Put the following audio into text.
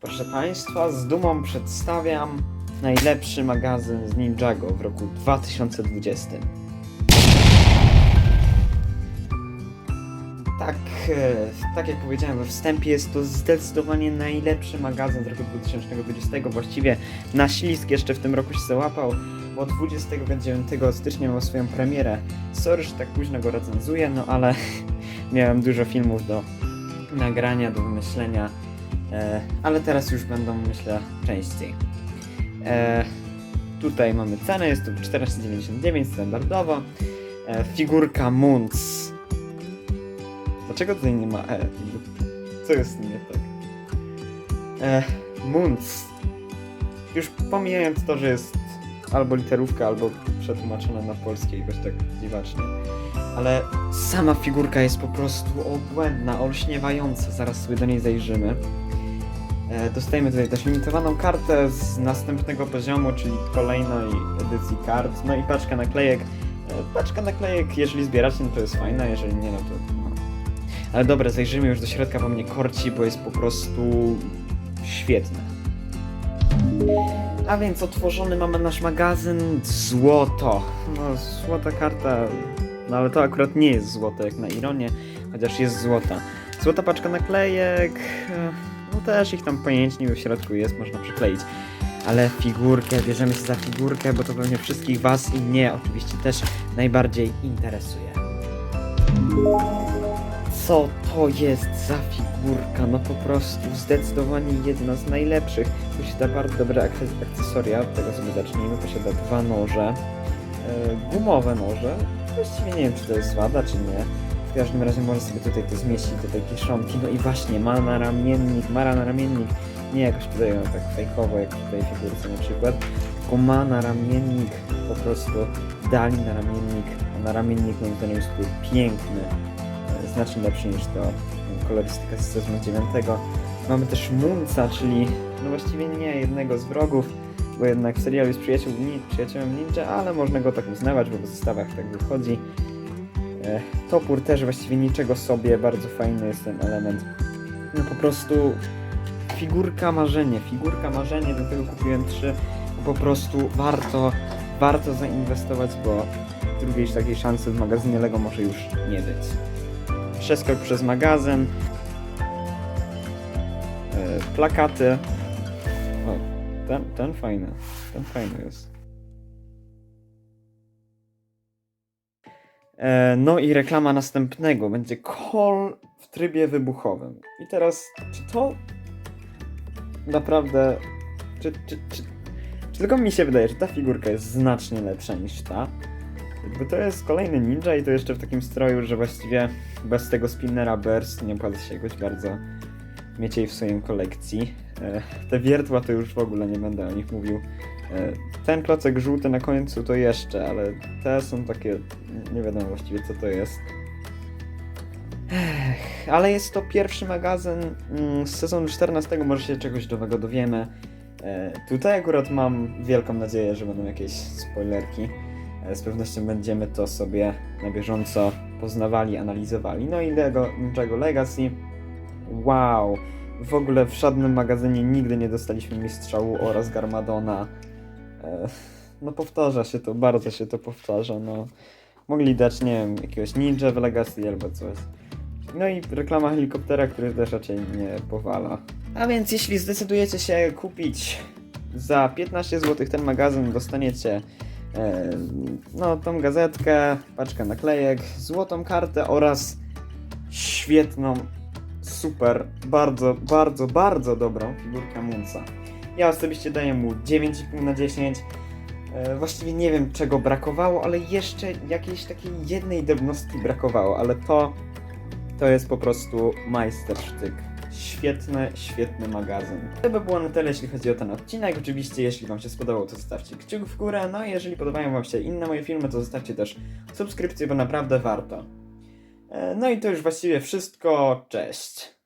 Proszę Państwa, z dumą przedstawiam najlepszy magazyn z Ninjago w roku 2020. Tak, e, tak jak powiedziałem we wstępie, jest to zdecydowanie najlepszy magazyn z roku 2020. Właściwie na ślisk jeszcze w tym roku się załapał, bo 29 stycznia miał swoją premierę. Sorry, że tak późno go recenzuję, no ale miałem dużo filmów do nagrania, do wymyślenia, ale teraz już będą, myślę, częściej. E, tutaj mamy cenę, jest to 14,99 standardowo. E, figurka Munz. Dlaczego tutaj nie ma E? Co jest nie tak? E, Munz. Już pomijając to, że jest albo literówka, albo przetłumaczona na polskie jakoś tak dziwacznie. Ale sama figurka jest po prostu obłędna, olśniewająca. Zaraz sobie do niej zajrzymy. E, dostajemy tutaj też limitowaną kartę z następnego poziomu, czyli kolejnej edycji kart. No i paczka naklejek. E, paczka naklejek, jeżeli zbieracie, no to jest fajna, jeżeli nie, no to... No. Ale dobra, zajrzymy już do środka, bo mnie korci, bo jest po prostu świetne. A więc otworzony mamy nasz magazyn Złoto. No, złota karta, no ale to akurat nie jest złoto jak na ironię, chociaż jest złota. Złota paczka naklejek, e, no też ich tam pojętnie w środku jest, można przykleić. Ale figurkę, bierzemy się za figurkę, bo to pewnie wszystkich Was i mnie oczywiście też najbardziej interesuje. Co to jest za figurka? No po prostu zdecydowanie jedna z najlepszych. Posiada bardzo dobre akces- akcesoria, od tego sobie zacznijmy. Posiada dwa noże, e, gumowe noże. Właściwie nie wiem, czy to jest wada, czy nie. Każdym razie może sobie tutaj to zmieścić do tej kieszonki. No i właśnie, ma na ramiennik, ma na ramiennik, nie jakoś tutaj no, tak fejkowo, jak w tej figurce na przykład, tylko ma na ramiennik po prostu, dali na ramiennik, a na ramiennik moim zdaniem jest tutaj piękny, e, znacznie lepszy niż to e, kolorystyka z sezonu 9. Mamy też Munca, czyli no właściwie nie jednego z wrogów, bo jednak w serialu jest przyjaciół, przyjacielem ninja, ale można go tak uznawać, bo w zestawach tak wychodzi. E, Topór też właściwie niczego sobie, bardzo fajny jest ten element. No po prostu figurka marzenie, figurka marzenie, do tego kupiłem trzy. Po prostu warto, warto zainwestować, bo drugiej takiej szansy w magazynie Lego może już nie być. Przeskok przez magazyn. E, plakaty. O, ten, ten fajny, ten fajny jest. No i reklama następnego będzie call w trybie wybuchowym. I teraz, czy to naprawdę. Czy, czy, czy, czy tylko mi się wydaje, że ta figurka jest znacznie lepsza niż ta? Jakby to jest kolejny ninja i to jeszcze w takim stroju, że właściwie bez tego spinnera burst nie opłaca się jakoś bardzo mieć jej w swojej kolekcji. E, Te wiertła to już w ogóle nie będę o nich mówił. E, Ten klocek żółty na końcu to jeszcze, ale te są takie, nie wiadomo właściwie co to jest. Ech, ale jest to pierwszy magazyn mm, z sezonu 14, może się czegoś nowego dowiemy. E, Tutaj akurat mam wielką nadzieję, że będą jakieś spoilerki. E, Z pewnością będziemy to sobie na bieżąco poznawali, analizowali. No i Lego Ninjago Legacy. Wow! W ogóle w żadnym magazynie nigdy nie dostaliśmy Mistrzału oraz Garmadona. E, No powtarza się to, bardzo się to powtarza, no. Mogli dać, nie wiem, jakiegoś ninja w Legacy albo coś. No i reklama helikoptera, który też raczej nie powala. A więc jeśli zdecydujecie się kupić za 15 zł ten magazyn, dostaniecie e, no tą gazetkę, paczkę naklejek, złotą kartę oraz świetną, super, bardzo, bardzo, bardzo dobrą figurkę Munca. Ja osobiście daję mu 9,5 na 10. E, Właściwie nie wiem czego brakowało, ale jeszcze jakiejś takiej jednej drobnostki brakowało, ale to to jest po prostu majstersztyk. Świetny, świetny magazyn. To by było na tyle, jeśli chodzi o ten odcinek. Oczywiście, jeśli Wam się spodobał, to zostawcie kciuk w górę. No i jeżeli podobają Wam się inne moje filmy, to zostawcie też subskrypcję, bo naprawdę warto. E, No i to już właściwie wszystko. Cześć.